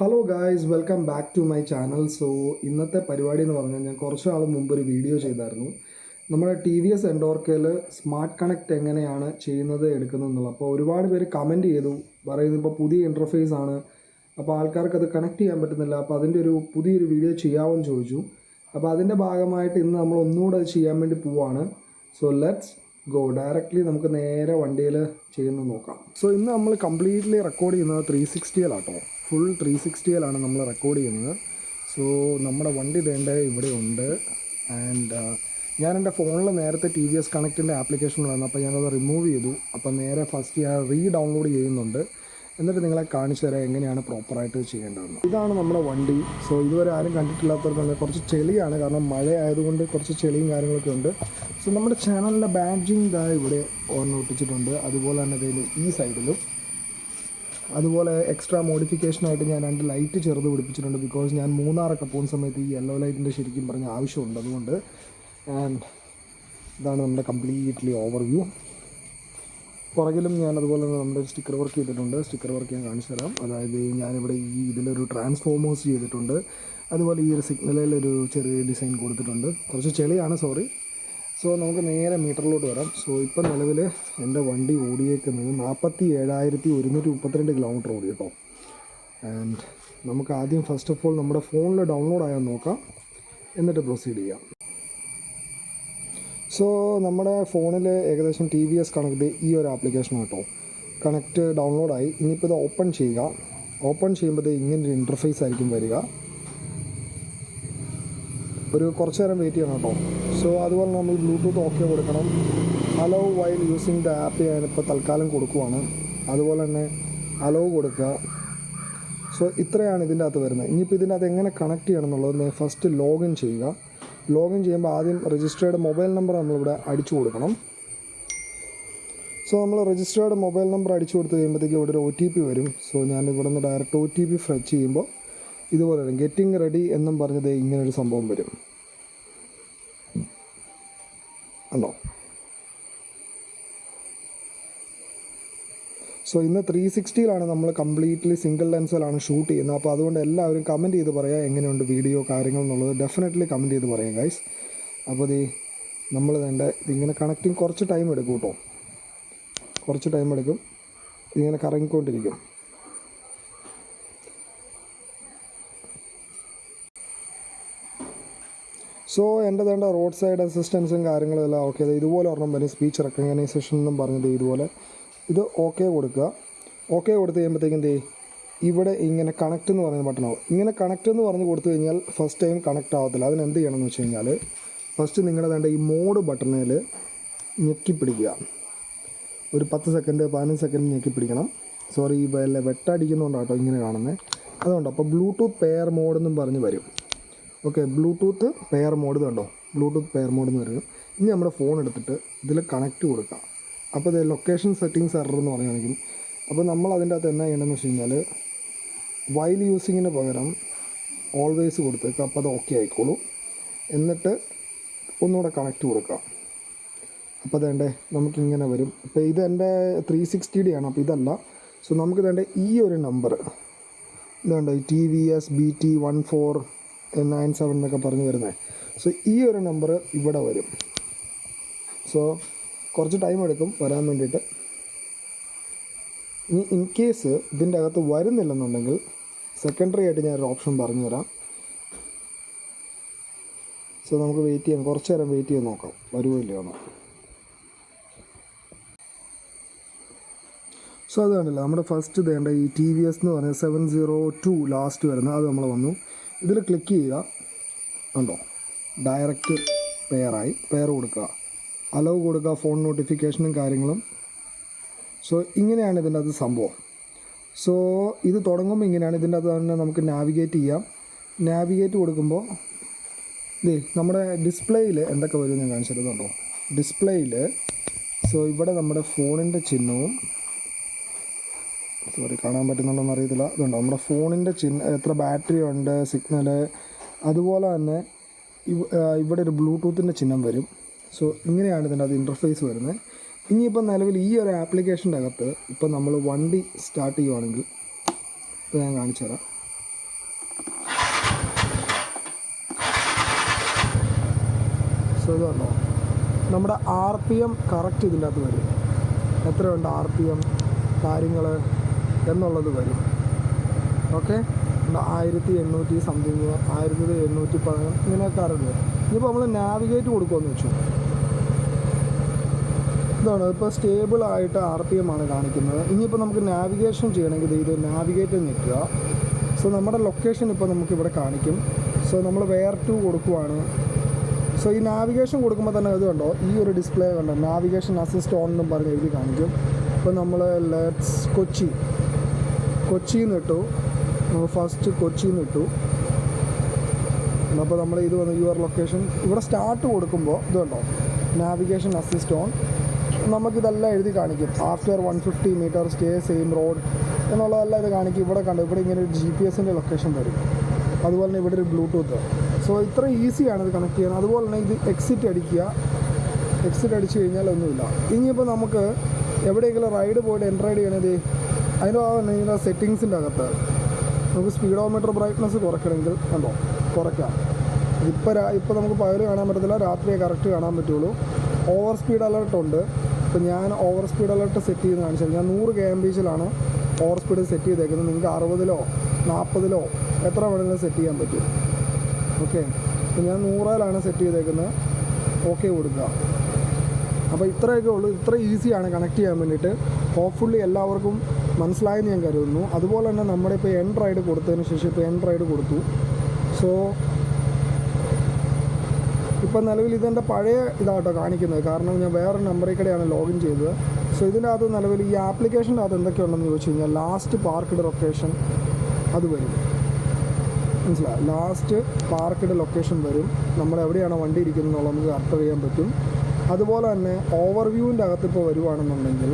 Hello guys welcome back to my channel so ഇന്നത്തെ പരിപാടി എന്ന് പറഞ്ഞാൽ ഞാൻ കുറച്ച് നാൾ മുമ്പ് ഒരു വീഡിയോ ചെയ്തായിരുന്നു. നമ്മുടെ ടി വി എസ് എൻഡോർക്കയിൽ സ്മാർട്ട് കണക്ട് എങ്ങനെയാണ് ചെയ്യുന്നത് എടുക്കുന്നത് എന്നുള്ളത് അപ്പോൾ ഒരുപാട് പേര് കമന്റ് ചെയ്തു. പറയുന്നത് ഇപ്പോൾ പുതിയ ഇന്റർഫേസ് ആണ്. അപ്പോൾ ആൾക്കാർക്ക് അത് കണക്ട് ചെയ്യാൻ പറ്റുന്നില്ല. അപ്പോൾ അതിന്റെ ഒരു പുതിയൊരു വീഡിയോ ചെയ്യാമെന്ന് ചോദിച്ചു. അപ്പോൾ അതിന്റെ ഭാഗമായിട്ട് ഇന്ന് നമ്മൾ ഒന്നുകൂടെ അത് ചെയ്യാൻ വേണ്ടി പോവാണ്. സോ ലെറ്റ്സ് ഗോ ഡയറക്റ്റ്ലി നമുക്ക് നേരെ വണ്ടിയിൽ ചെയ്യുന്നത് നോക്കാം. സോ ഇന്ന് നമ്മൾ കംപ്ലീറ്റ്ലി റെക്കോർഡ് ചെയ്യുന്നത് ത്രീ സിക്സ്റ്റിയിലാട്ടോ ഫുൾ ത്രീ സിക്സ്റ്റിയിലാണ് നമ്മൾ റെക്കോർഡ് ചെയ്യുന്നത്. സോ നമ്മുടെ വണ്ടി വേണ്ട ഇവിടെ ഉണ്ട്. ആൻഡ് ഞാൻ എന്റെ ഫോണിൽ നേരത്തെ ടി വി എസ് കണക്റ്റിന്റെ ആപ്ലിക്കേഷൻ വന്നു. അപ്പോൾ ഞാനത് റിമൂവ് ചെയ്തു. അപ്പോൾ നേരെ ഫസ്റ്റ് ഞാൻ റീ ഡൗൺലോഡ് ചെയ്യുന്നുണ്ട്. എന്നിട്ട് നിങ്ങളെ കാണിച്ചു തരാം എങ്ങനെയാണ് പ്രോപ്പറായിട്ട് ചെയ്യേണ്ടതെന്ന്. ഇതാണ് നമ്മുടെ വണ്ടി. സോ ഇതുവരെ ആരും കണ്ടിട്ടില്ലാത്തവർക്കുണ്ട് കുറച്ച് ചെളിയാണ്. കാരണം മഴ ആയതുകൊണ്ട് കുറച്ച് ചെളിയും കാര്യങ്ങളൊക്കെ ഉണ്ട്. സോ നമ്മുടെ ചാനലിന്റെ ബാഡ്ജിങ് ഇതാ ഇവിടെ ഓർമ്മ ഒട്ടിച്ചിട്ടുണ്ട് അതുപോലെ തന്നെ ഈ സൈഡിലും അതുപോലെ എക്സ്ട്രാ മോഡിഫിക്കേഷനായിട്ട് ഞാൻ രണ്ട് ലൈറ്റ് ചെറുത് പിടിപ്പിച്ചിട്ടുണ്ട് ബിക്കോസ് ഞാൻ മൂന്നാറൊക്കെ പോകുന്ന സമയത്ത് ഈ യെല്ലോ ലൈറ്റിന്റെ ശരിക്കും പറഞ്ഞ ആവശ്യമുണ്ട് അതുകൊണ്ട് ആൻഡ് ഇതാണ് നമ്മുടെ കംപ്ലീറ്റ്ലി ഓവർവ്യൂ പുറകിലും ഞാൻ അതുപോലെ തന്നെ നമ്മുടെ സ്റ്റിക്കർ വർക്ക് ചെയ്തിട്ടുണ്ട്. സ്റ്റിക്കർ വർക്ക് ഞാൻ കാണിച്ചു തരാം. അതായത് ഞാനിവിടെ ഈ ഇതിലൊരു ട്രാൻസ്ഫോമേഴ്സ് ചെയ്തിട്ടുണ്ട്. അതുപോലെ ഈ ഒരു സിഗ്നലിൽ ഒരു ചെറിയ ഡിസൈൻ കൊടുത്തിട്ടുണ്ട്. കുറച്ച് ചെളിയാണ് സോറി സോ നമുക്ക് നേരെ മീറ്ററിലോട്ട് വരാം. സോ ഇപ്പം നിലവിൽ എന്റെ വണ്ടി ഓടിയേക്കുന്നത് നാൽപ്പത്തി ഏഴായിരത്തി ഒരുന്നൂറ്റി മുപ്പത്തിരണ്ട് കിലോമീറ്റർ ഓടി കേട്ടോ. ആൻഡ് നമുക്ക് ആദ്യം ഫസ്റ്റ് ഓഫ് ഓൾ നമ്മുടെ ഫോണിൽ ഡൗൺലോഡ് ആയാൽ നോക്കാം. എന്നിട്ട് പ്രൊസീഡ് ചെയ്യാം. സോ നമ്മുടെ ഫോണിൽ ഏകദേശം ടി വി എസ് കണക്ട് ഈ ഒരു ആപ്ലിക്കേഷൻ കേട്ടോ. കണക്റ്റ് ഡൗൺലോഡായി ഇനിയിപ്പോൾ ഇത് ഓപ്പൺ ചെയ്യുക. ഓപ്പൺ ചെയ്യുമ്പോൾ ഇങ്ങനെ ഇങ്ങനൊരു ഇന്റർഫേസ് ആയിരിക്കും വരിക. ഒരു കുറച്ച് നേരം വെയിറ്റ് ചെയ്യണം കേട്ടോ. സോ അതുപോലെ നമ്മൾ ബ്ലൂടൂത്ത് ഓക്കെ കൊടുക്കണം. Allow while using the app ഞാനിപ്പോൾ തൽക്കാലം കൊടുക്കുവാണ്. അതുപോലെ തന്നെ അലോ കൊടുക്കുക. സോ ഇത്രയാണ് ഇതിന്റെ അകത്ത് വരുന്നത്. ഇനിയിപ്പോൾ ഇതിന്റെ അകത്ത് എങ്ങനെ കണക്ട് ചെയ്യണം എന്നുള്ളത് ഫസ്റ്റ് ലോഗിൻ ചെയ്യുക. ലോഗിൻ ചെയ്യുമ്പോൾ ആദ്യം രജിസ്റ്റേർഡ് മൊബൈൽ നമ്പർ നമ്മളിവിടെ അടിച്ചു കൊടുക്കണം. സോ നമ്മൾ രജിസ്റ്റേർഡ് മൊബൈൽ നമ്പർ അടിച്ചു കൊടുത്ത് കഴിയുമ്പോഴത്തേക്ക് ഇവിടെ ഒരു ഒ ടി പി വരും. സോ ഞാൻ ഇവിടെ നിന്ന് ഡയറക്റ്റ് ഒ ടി പി ഫ്രച്ച് ചെയ്യുമ്പോൾ ഇതുപോലെ വരും. ഗെറ്റിംഗ് റെഡി എന്നും പറഞ്ഞത് ഇങ്ങനൊരു സംഭവം വരും. ഉണ്ടോ സോ ഇന്ന് ത്രീ സിക്സ്റ്റിയിലാണ് നമ്മൾ കംപ്ലീറ്റ്ലി സിംഗിൾ ലെൻസിലാണ് ഷൂട്ട് ചെയ്യുന്നത്. അപ്പോൾ അതുകൊണ്ട് എല്ലാവരും കമന്റ് ചെയ്ത് പറയാം എങ്ങനെയുണ്ട് വീഡിയോ കാര്യങ്ങൾ എന്നുള്ളത്. ഡെഫിനറ്റ്ലി കമന്റ് ചെയ്ത് പറയാം ഗൈസ് അപ്പോൾ ഇത് നമ്മൾ തന്നെ ഇതിങ്ങനെ കണക്റ്റിങ് കുറച്ച് ടൈം എടുക്കും കേട്ടോ. കുറച്ച് ടൈം എടുക്കും. ഇതിങ്ങനെ കറങ്ങിക്കൊണ്ടിരിക്കും. സോ എന്റെ വേണ്ട റോഡ് സൈഡ് അസിസ്റ്റൻസും കാര്യങ്ങളും എല്ലാം ഓക്കെ ഇതുപോലെ ഒരെണ്ണം വരും. സ്പീച്ച് റെക്കഗ്നൈസേഷൻ എന്നും പറഞ്ഞത് ഇതുപോലെ. ഇത് ഓക്കെ കൊടുക്കുക. ഓക്കെ കൊടുത്ത് കഴിയുമ്പോഴത്തേക്കും എന്ത് ഇവിടെ ഇങ്ങനെ കണക്റ്റ് എന്ന് പറയുന്ന ബട്ടൺ ബട്ടണാവും ഇങ്ങനെ കണക്റ്റ് എന്ന് പറഞ്ഞ് കൊടുത്തു കഴിഞ്ഞാൽ ഫസ്റ്റ് ടൈം കണക്റ്റ് ആവത്തില്ല. അതിന് എന്ത് ചെയ്യണമെന്ന് വെച്ച് കഴിഞ്ഞാൽ ഫസ്റ്റ് നിങ്ങളുടെ വേണ്ട ഈ മോഡ് ബട്ടണിൽ ഞെക്കിപ്പിടിക്കുക. ഒരു പത്ത് സെക്കൻഡ് പതിനഞ്ച് സെക്കൻഡ് ഞെക്കിപ്പിടിക്കണം. സോറി ഈ കേട്ടോ ഇങ്ങനെ കാണുന്നത് അതുകൊണ്ട് അപ്പോൾ ബ്ലൂടൂത്ത് പെയർ മോഡെന്നും പറഞ്ഞ് വരും. ഓക്കെ ബ്ലൂടൂത്ത് പെയർ മോഡ് കണ്ടോ? ബ്ലൂടൂത്ത് പെയർ മോഡ് എന്ന് വരും. ഇനി നമ്മുടെ ഫോൺ എടുത്തിട്ട് ഇതിൽ കണക്റ്റ് കൊടുക്കാം. അപ്പോൾ ഇത് ലൊക്കേഷൻ സെറ്റിങ്സ് എറർ എന്ന് പറയുകയാണെങ്കിൽ അപ്പോൾ നമ്മൾ അതിന്റെ അകത്ത് എന്നാ ചെയ്യണമെന്ന് വെച്ച് കഴിഞ്ഞാൽ വൈൽ യൂസിങ്ങിന് പകരം ഓൾവേസ് കൊടുത്തേക്കുക അപ്പോൾ അത് ഓക്കെ ആയിക്കോളൂ. എന്നിട്ട് ഒന്നുകൂടെ കണക്റ്റ് കൊടുക്കാം. അപ്പോൾ അതേണ്ടേ നമുക്കിങ്ങനെ വരും. ഇപ്പോൾ ഇത് എന്റെ ത്രീ സിക്സ്റ്റി ഡി ആണ് അപ്പോൾ ഇതല്ല. സോ നമുക്ക് ഇതേണ്ട ഈ ഒരു നമ്പർ ഇതുണ്ട് T V S B T one four nine seven എന്നൊക്കെ പറഞ്ഞ് വരുന്നത് സോ ഈ ഒരു നമ്പർ ഇവിടെ വരും. സോ കുറച്ച് ടൈം എടുക്കും വരാൻ വേണ്ടിയിട്ട്. ഇനി ഇൻ കേസ് ഇതിന്റെ അകത്ത് വരുന്നില്ലെന്നുണ്ടെങ്കിൽ സെക്കൻഡറി ആയിട്ട് ഞാനൊരു ഓപ്ഷൻ പറഞ്ഞു തരാം സോ നമുക്ക് വെയിറ്റ് ചെയ്യാം. കുറച്ച് നേരം വെയിറ്റ് ചെയ്ത് നോക്കാം. വരുമോ ഇല്ലയോ എന്ന്. സോ അത് കണ്ടില്ല? നമ്മുടെ ഫസ്റ്റ് ഇതേണ്ട ഈ ടി വി എസ് എന്ന് പറഞ്ഞാൽ സെവൻ സീറോ ടു ലാസ്റ്റ് വരുന്നത്. അത് നമ്മൾ വന്നു. ഇതിൽ ക്ലിക്ക് ചെയ്യുക. കണ്ടോ? ഡയറക്റ്റ് പെയറായി പെയർ കൊടുക്കുക. അലവ് കൊടുക്കുക. ഫോൺ നോട്ടിഫിക്കേഷനും കാര്യങ്ങളും. സോ ഇങ്ങനെയാണ് ഇതിന്റെ അത് സംഭവം. സോ ഇത് തുടങ്ങുമ്പോൾ ഇങ്ങനെയാണ് ഇതിന്റെ അത് തന്നെ നമുക്ക് നാവിഗേറ്റ് ചെയ്യാം. നാവിഗേറ്റ് കൊടുക്കുമ്പോൾ ഇതേ നമ്മുടെ ഡിസ്പ്ലേയിൽ എന്തൊക്കെ വരും ഞാൻ കാണിച്ചിരുന്നുണ്ടോ ഡിസ്പ്ലേയിൽ സോ ഇവിടെ നമ്മുടെ ഫോണിന്റെ ചിഹ്നവും സോറി കാണാൻ പറ്റുന്നുണ്ടോയെന്ന് അറിയത്തില്ല. അതുണ്ട് നമ്മുടെ ഫോണിന്റെ ചിഹ്ന എത്ര ബാറ്ററി ഉണ്ട് സിഗ്നൽ അതുപോലെ തന്നെ ഇവിടെ ഒരു ബ്ലൂടൂത്തിന്റെ ചിഹ്നം വരും. സോ ഇങ്ങനെയാണ് ഇതിന്റെ അത് ഇന്റർഫേസ് വരുന്നത്. ഇനിയിപ്പോൾ നിലവിൽ ഈ ഒരു ആപ്ലിക്കേഷന്റെ അകത്ത് ഇപ്പം നമ്മൾ വണ്ടി സ്റ്റാർട്ട് ചെയ്യുവാണെങ്കിൽ ഇപ്പോൾ ഞാൻ കാണിച്ചു തരാം. സോ ഇത് കണ്ടോ? നമ്മുടെ ആർ പി എം കറക്റ്റ് ഇതിന്റെ അകത്ത് വരും. എത്രയുണ്ട് ആർ പി എം? കാര്യങ്ങൾ എന്നുള്ളത് വരും. ഓക്കെ ആയിരത്തി എണ്ണൂറ്റി സംതിങ് ആയിരത്തി എണ്ണൂറ്റി പതിനൊന്ന് ഇങ്ങനെയൊക്കെ അറിഞ്ഞു ഇനിയിപ്പോൾ നമ്മൾ നാവിഗേറ്റ് കൊടുക്കുമെന്ന് വെച്ചു. ഇതാണ് ഇപ്പോൾ സ്റ്റേബിൾ ആയിട്ട് ആർ പി എം ആണ് കാണിക്കുന്നത്. ഇനിയിപ്പോൾ നമുക്ക് നാവിഗേഷൻ ചെയ്യണമെങ്കിൽ ഇത് നാവിഗേറ്റ് നിൽക്കുക സോ നമ്മുടെ ലൊക്കേഷൻ ഇപ്പോൾ നമുക്കിവിടെ കാണിക്കും. സോ നമ്മൾ വെയർ ടു കൊടുക്കുവാണ്. സോ ഈ നാവിഗേഷൻ കൊടുക്കുമ്പോൾ തന്നെ ഇത് കണ്ടോ? ഈ ഒരു ഡിസ്പ്ലേ കണ്ടോ? നാവിഗേഷൻ അസിസ്റ്റ് ഓൺ എന്നും പറഞ്ഞ് എഴുതി കാണിക്കും. ഇപ്പോൾ നമ്മൾ ലെറ്റ്സ് കൊച്ചി കൊച്ചിയിൽ നിന്ന് ഇട്ടു. ഫസ്റ്റ് കൊച്ചിയിൽ നിന്ന് ഇട്ടു. അപ്പോൾ നമ്മൾ ഇത് വന്ന് യുവർ ലൊക്കേഷൻ ഇവിടെ സ്റ്റാർട്ട് കൊടുക്കുമ്പോൾ ഇത് കണ്ടോ? നാവിഗേഷൻ അസിസ്റ്റ് ഓൺ നമുക്കിതെല്ലാം എഴുതി കാണിക്കും. After one fifty metre stay same road എന്നുള്ളതെല്ലാം ഇത് കാണിക്കും. ഇവിടെ കണ്ടു? ഇവിടെ ഇങ്ങനെ ഒരു ജി പി എസിന്റെ ലൊക്കേഷൻ വരും. അതുപോലെ തന്നെ ഇവിടെ ഒരു ബ്ലൂടൂത്ത് സോ ഇത്ര ഈസിയാണ് ഇത് കണക്ട് ചെയ്യാൻ. അതുപോലെ തന്നെ ഇത് എക്സിറ്റ് അടിക്കുക. എക്സിറ്റ് അടിച്ചു കഴിഞ്ഞാൽ ഒന്നുമില്ല ഇനിയിപ്പോൾ നമുക്ക് എവിടെയെങ്കിലും റൈഡ് പോയിട്ട് എൻട്രൈഡ് ചെയ്യണത് അതിന്റെ ഇതിന്റെ സെറ്റിങ്സിന്റെ അകത്ത് നമുക്ക് സ്പീഡോമീറ്റർ ബ്രൈറ്റ്നസ് കുറയ്ക്കണമെങ്കിൽ കണ്ടോ കുറയ്ക്കാം. ഇപ്പോൾ ഇപ്പോൾ നമുക്ക് പകൽ കാണാൻ പറ്റത്തില്ല രാത്രിയെ കറക്റ്റ് കാണാൻ പറ്റുള്ളൂ. ഓവർ സ്പീഡ് അലർട്ട് ഉണ്ട്. ഇപ്പോൾ ഞാൻ ഓവർ സ്പീഡ് അലർട്ട് സെറ്റ് ചെയ്ത് കാണിച്ചത് ഞാൻ നൂറ് കെ എം ബീച്ചിലാണ് ഓവർ സ്പീഡ് സെറ്റ് ചെയ്തേക്കുന്നത്. നിങ്ങൾക്ക് അറുപതിലോ നാൽപ്പതിലോ എത്ര വേണമെങ്കിലും സെറ്റ് ചെയ്യാൻ പറ്റും. ഓക്കെ അപ്പോൾ ഞാൻ നൂറിലാണ് സെറ്റ് ചെയ്തേക്കുന്നത്. ഓക്കെ കൊടുക്കുക. അപ്പോൾ ഇത്രയൊക്കെ ഉള്ളൂ. ഇത്ര ഈസിയാണ് കണക്ട് ചെയ്യാൻ വേണ്ടിയിട്ട്. ഹോപ്പ്ഫുള്ളി എല്ലാവർക്കും മനസ്സിലായെന്ന് ഞാൻ കരുതുന്നു. അതുപോലെ തന്നെ നമ്മുടെ ഇപ്പോൾ എൻ റൈഡ് കൊടുത്തതിന് ശേഷം ഇപ്പോൾ എൻ റൈഡ് കൊടുത്തു. സോ ഇപ്പം നിലവിൽ ഇതെന്റെ പഴയ ഇതാട്ടോ കാണിക്കുന്നത്. കാരണം ഞാൻ വേറെ നമ്പറിൽ കൂടെയാണ് ലോഗിൻ ചെയ്തത്. സോ ഇതിന്റെ അകത്ത് നിലവിൽ ഈ ആപ്ലിക്കേഷന്റെ അകത്ത് എന്തൊക്കെയുണ്ടെന്ന് ചോദിച്ചു കഴിഞ്ഞാൽ ലാസ്റ്റ് പാർക്ക്ഡ് ലൊക്കേഷൻ അത് വരും. മനസ്സിലായി? ലാസ്റ്റ് പാർക്ക്ഡ് ലൊക്കേഷൻ വരും. നമ്മൾ എവിടെയാണ് വണ്ടി ഇരിക്കുന്നത് എന്നുള്ളത് നമുക്ക് കറക്റ്റ് ചെയ്യാൻ പറ്റും. അതുപോലെ തന്നെ ഓവർവ്യൂവിന്റെ അകത്ത് ഇപ്പോൾ വരുവാണെന്നുണ്ടെങ്കിൽ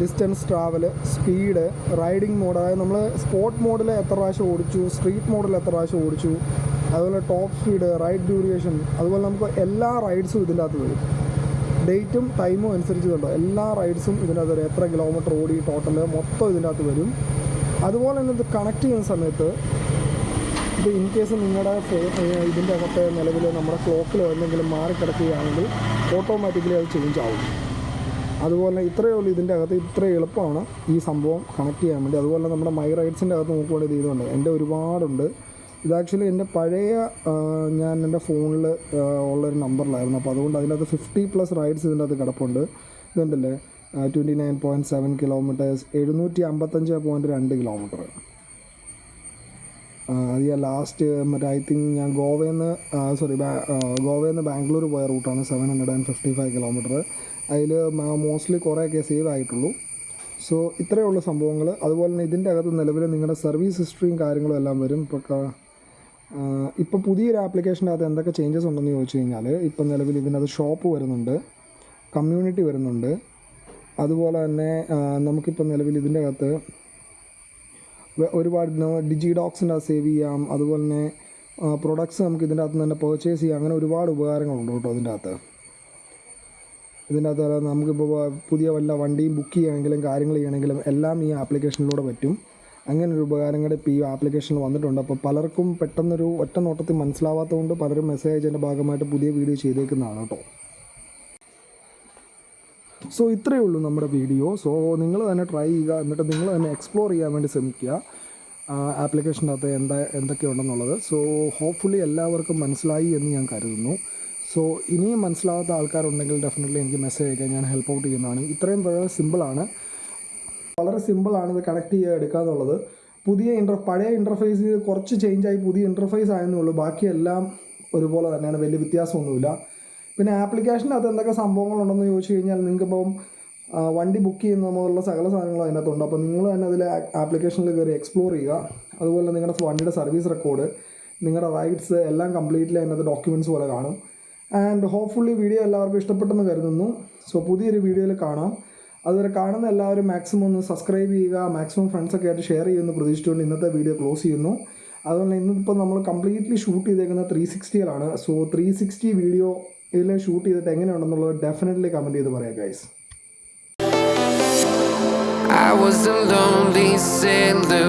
distance travel speed riding mode അതായത് നമ്മൾ സ്പോർട്ട് മോഡിൽ എത്ര പ്രാവശ്യം ഓടിച്ചു സ്ട്രീറ്റ് മോഡിൽ എത്ര പ്രാവശ്യം ഓടിച്ചു അതുപോലെ ടോപ്പ് സ്പീഡ് റൈഡ് ഡ്യൂറേഷൻ അതുപോലെ നമുക്ക് എല്ലാ റൈഡ്സും ഇതിന്റെ വരും. ഡേറ്റും ടൈമും അനുസരിച്ച് കണ്ടോ എല്ലാ റൈഡ്സും ഇതിനകത്ത് വരും. എത്ര കിലോമീറ്റർ ഓടി ടോട്ടൽ മൊത്തം ഇതിന്റെ അകത്ത് വരും. അതുപോലെ തന്നെ ഇത് കണക്ട് ചെയ്യുന്ന സമയത്ത് ഇത് ഇൻ കേസ് നിങ്ങളുടെ ഇതിന്റെ അകത്ത് നിലവിൽ നമ്മുടെ ക്ലോക്കിലോ എന്തെങ്കിലും മാറിക്കിടക്കുകയാണെങ്കിൽ ഓട്ടോമാറ്റിക്കലി അത് ചേഞ്ച് ആവും. അതുപോലെ ഇത്രയേ ഉള്ളൂ ഇതിന്റെ അകത്ത്. ഇത്ര എളുപ്പമാണ് ഈ സംഭവം കണക്ട് ചെയ്യാൻ വേണ്ടി. അതുപോലെ നമ്മുടെ മൈ റൈഡ്സിന്റെ അകത്ത് നോക്കുവാണെങ്കിൽ ഇത് ഇതുണ്ട്. എന്റെ ഒരുപാടുണ്ട്. ഇത് ആക്ച്വലി എന്റെ പഴയ ഞാൻ എന്റെ ഫോണിൽ ഉള്ളൊരു നമ്പറിലായിരുന്നു അപ്പോൾ അതുകൊണ്ട് അതിനകത്ത് ഫിഫ്റ്റി പ്ലസ് റൈഡ്സ് ഇതിന്റെ അകത്ത് കിടപ്പുണ്ട്. ഇതുണ്ടല്ലേ? Twenty nine point seven kilometres എഴുന്നൂറ്റി അമ്പത്തഞ്ച് പോയിന്റ് രണ്ട് കിലോമീറ്റർ അത് ഞാൻ ലാസ്റ്റ് മറ്റേ ഐ തിങ്ക് ഞാൻ ഗോവയിൽ നിന്ന് സോറി ഗോവയിൽ നിന്ന് ബാംഗ്ലൂർ പോയ റൂട്ടാണ് seven hundred and fifty five kilometre അതിൽ മോസ്റ്റ്ലി കുറേയൊക്കെ സേവ് ആയിട്ടുള്ളൂ. സോ ഇത്രയുള്ള സംഭവങ്ങൾ അതുപോലെ തന്നെ ഇതിന്റെ അകത്ത് നിലവിൽ നിങ്ങളുടെ സർവീസ് ഹിസ്റ്ററിയും കാര്യങ്ങളും എല്ലാം വരും. ഇപ്പോൾ ഇപ്പോൾ പുതിയൊരു ആപ്ലിക്കേഷന്റെ അകത്ത് എന്തൊക്കെ ചേഞ്ചസ് ഉണ്ടെന്ന് ചോദിച്ചു കഴിഞ്ഞാൽ ഇപ്പം നിലവിൽ ഇതിനകത്ത് ഷോപ്പ് വരുന്നുണ്ട് കമ്മ്യൂണിറ്റി വരുന്നുണ്ട്. അതുപോലെ തന്നെ നമുക്കിപ്പോൾ നിലവിൽ ഇതിന്റെ അകത്ത് ഒരുപാട് ഡിജി ഡോക്സിന്റെ സേവ് ചെയ്യാം. അതുപോലെ തന്നെ പ്രൊഡക്ട്സ് നമുക്ക് ഇതിന്റെ അകത്ത് തന്നെ പർച്ചേസ് ചെയ്യാം. അങ്ങനെ ഒരുപാട് ഉപകാരങ്ങളുണ്ട് കേട്ടോ ഇതിന്റെ അകത്ത്. ഇതിന്റെ അകത്ത് നമുക്കിപ്പോൾ പുതിയ വല്ല വണ്ടിയും ബുക്ക് ചെയ്യുകയാണെങ്കിലും കാര്യങ്ങൾ ചെയ്യണമെങ്കിലും എല്ലാം ഈ ആപ്ലിക്കേഷനിലൂടെ പറ്റും. അങ്ങനെ ഒരു ഉപകാരം കൂടെ ഇപ്പോൾ ഈ ആപ്ലിക്കേഷനിൽ വന്നിട്ടുണ്ട്. അപ്പോൾ പലർക്കും പെട്ടെന്നൊരു ഒറ്റ നോട്ടത്തിൽ മനസ്സിലാവാത്തതുകൊണ്ട് പലരും മെസ്സേജ് അയച്ചതിന്റെ ഭാഗമായിട്ട് പുതിയ വീഡിയോ ചെയ്തേക്കുന്നതാണ് കേട്ടോ. സോ ഇത്രയേ ഉള്ളൂ നമ്മുടെ വീഡിയോ. സോ നിങ്ങൾ തന്നെ ട്രൈ ചെയ്യുക. എന്നിട്ട് നിങ്ങൾ തന്നെ എക്സ്പ്ലോർ ചെയ്യാൻ വേണ്ടി ശ്രമിക്കുക. ആപ്ലിക്കേഷന്റെ അകത്ത് എന്താ എന്തൊക്കെയുണ്ടെന്നുള്ളത്. സോ ഹോപ്പ്ഫുള്ളി എല്ലാവർക്കും മനസ്സിലായി എന്ന് ഞാൻ കരുതുന്നു. സോ ഇനിയും മനസ്സിലാവാത്ത ആൾക്കാരുണ്ടെങ്കിൽ ഡെഫിനറ്റ്ലി എനിക്ക് മെസ്സേജ് അയക്കാൻ ഞാൻ ഹെൽപ്പ് ഔട്ട് ചെയ്യുന്നതാണ്. ഇത്രയും വളരെ സിമ്പിളാണ് വളരെ സിമ്പിളാണ് ഇത് കണക്ട് ചെയ്യുക എടുക്കുക എന്നുള്ളത്. പുതിയ ഇന്റർ പഴയ ഇന്റർഫേസ് കുറച്ച് ചേഞ്ചായി പുതിയ ഇന്റർഫേസ് ആയെന്നേ ഉള്ളൂ. ബാക്കിയെല്ലാം ഒരുപോലെ തന്നെയാണ്. വലിയ വ്യത്യാസമൊന്നുമില്ല. പിന്നെ ആപ്ലിക്കേഷന്റെ അകത്ത് എന്തൊക്കെ സംഭവങ്ങളുണ്ടെന്ന് ചോദിച്ചു കഴിഞ്ഞാൽ നിങ്ങൾക്കിപ്പം വണ്ടി ബുക്ക് ചെയ്യുന്ന മുതലുള്ള സകല സാധനങ്ങളും അതിനകത്തുണ്ട്. അപ്പോൾ നിങ്ങൾ തന്നെ അതിൽ ആപ്ലിക്കേഷനിൽ കയറി എക്സ്പ്ലോർ ചെയ്യുക. അതുപോലെ നിങ്ങളുടെ വണ്ടിയുടെ സർവീസ് റെക്കോർഡ് നിങ്ങളുടെ റൈറ്റ്സ് എല്ലാം കംപ്ലീറ്റ്ലി അതിനകത്ത് ഡോക്യുമെന്റ്സ് പോലെ കാണും. ആൻഡ് ഹോപ്പ്ഫുള്ളി വീഡിയോ എല്ലാവർക്കും ഇഷ്ടപ്പെട്ടെന്ന് കരുതുന്നു. സോ പുതിയൊരു വീഡിയോയിൽ കാണാം. അതുവരെ കാണുന്ന എല്ലാവരും മാക്സിമം ഒന്ന് സബ്സ്ക്രൈബ് ചെയ്യുക. മാക്സിമം ഫ്രണ്ട്സൊക്കെ ആയിട്ട് ഷെയർ ചെയ്യുമെന്ന് പ്രതീക്ഷിച്ചുകൊണ്ട് ഇന്നത്തെ വീഡിയോ ക്ലോസ് ചെയ്യുന്നു. അതുപോലെ ഇന്നിപ്പോൾ നമ്മൾ കംപ്ലീറ്റ്ലി ഷൂട്ട് ചെയ്തേക്കുന്ന ത്രീ സിക്സ്റ്റിയിലാണ് സോ ത്രീ സിക്സ്റ്റി വീഡിയോ ഇതിൽ ഷൂട്ട് ചെയ്തിട്ട് എങ്ങനെയാണെന്നുള്ളത് ഡെഫിനറ്റ്ലി കമന്റ് ചെയ്ത് പറയാം guys I was a lonely sailor